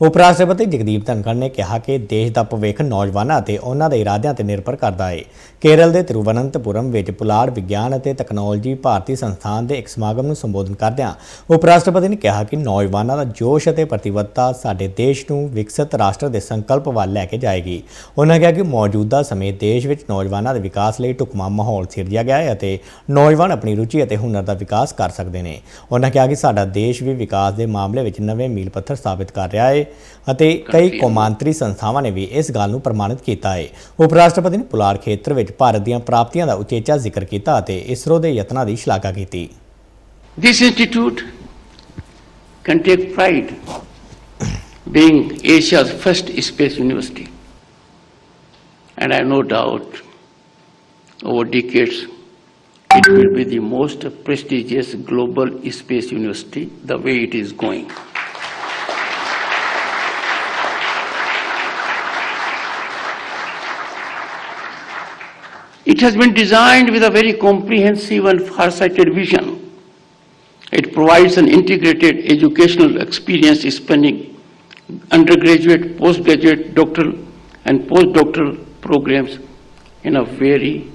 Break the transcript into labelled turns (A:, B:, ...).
A: ਉਪ ਰਾਸ਼ਟਰਪਤੀ ਜਗਦੀਪ ਧਨਖੜ ਨੇ ਕਿਹਾ ਕਿ ਦੇਸ਼ ਦਾ ਭਵਿੱਖ ਨੌਜਵਾਨਾਂ ਅਤੇ ਉਹਨਾਂ ਦੇ ਇਰਾਦਿਆਂ ਤੇ ਨਿਰਭਰ ਕਰਦਾ ਹੈ ਕੇਰਲ ਦੇ ਤਿਰੂਵਨੰਤਪੁਰਮ ਵਿੱਚ ਪੁਲਾੜ ਵਿਗਿਆਨ ਅਤੇ ਤਕਨਾਲੋਜੀ ਭਾਰਤੀ ਸੰਸਥਾਨ ਦੇ ਇੱਕ ਸਮਾਗਮ ਨੂੰ ਸੰਬੋਧਨ ਕਰਦਿਆਂ ਉਪ ਰਾਸ਼ਟਰਪਤੀ ਨੇ ਕਿਹਾ ਕਿ ਨੌਜਵਾਨਾਂ ਦਾ ਜੋਸ਼ ਅਤੇ ਪ੍ਰਤੀਬੱਧਤਾ ਸਾਡੇ ਦੇਸ਼ ਨੂੰ ਵਿਕਸਿਤ ਰਾਸ਼ਟਰ ਦੇ ਸੰਕਲਪ ਵੱਲ ਲੈ ਕੇ ਜਾਏਗੀ। ਉਹਨਾਂ ਕਿਹਾ ਕਿ ਮੌਜੂਦਾ ਸਮੇਂ ਦੇਸ਼ ਵਿੱਚ ਨੌਜਵਾਨਾਂ ਦੇ ਵਿਕਾਸ ਲਈ ਢੁਕਵਾਂ ਮਾਹੌਲ ਸਿਰਜਿਆ ਗਿਆ ਹੈ ਅਤੇ ਨੌਜਵਾਨ ਆਪਣੀ ਰੁਚੀ ਅਤੇ ਹੁਨਰ ਦਾ ਵਿਕਾਸ ਕਰ ਸਕਦੇ ਨੇ। ਉਹਨਾਂ ਕਿਹਾ ਕਿ ਸਾਡਾ ਦੇਸ਼ ਵੀ ਵਿਕਾਸ ਦੇ ਮਾਮਲੇ ਵਿੱਚ ਨਵੇਂ ਮੀਲ ਪੱਥਰ ਸਥਾਪਿਤ ਕਰ ਰਿਹਾ ਹੈ ਅਤੇ ਕਈ ਕੌਮਾਂਤਰੀ ਸੰਸਥਾਵਾਂ ਨੇ ਵੀ ਇਸ ਗੱਲ ਨੂੰ ਪ੍ਰਮਾਣਿਤ ਕੀਤਾ ਹੈ ਉਪ ਰਾਸ਼ਟਰਪਤੀ ਨੇ ਪੁਲਾੜ ਖੇਤਰ ਵਿੱਚ ਭਾਰਤ ਦੀਆਂ ਪ੍ਰਾਪਤੀਆਂ ਦਾ ਉਚੇਚਾ ਜ਼ਿਕਰ ਕੀਤਾ ਅਤੇ ਇਸਰੋ ਦੇ ਯਤਨਾਂ ਦੀ ਸ਼ਲਾਘਾ ਕੀਤੀ
B: This institute can take pride being Asia's first space university. And I have no doubt over decades it will be the most prestigious global space university the way it is going. It has been designed with a very comprehensive and far-sighted vision. It provides an integrated educational experience spanning undergraduate, postgraduate, doctoral, and postdoctoral programs in a very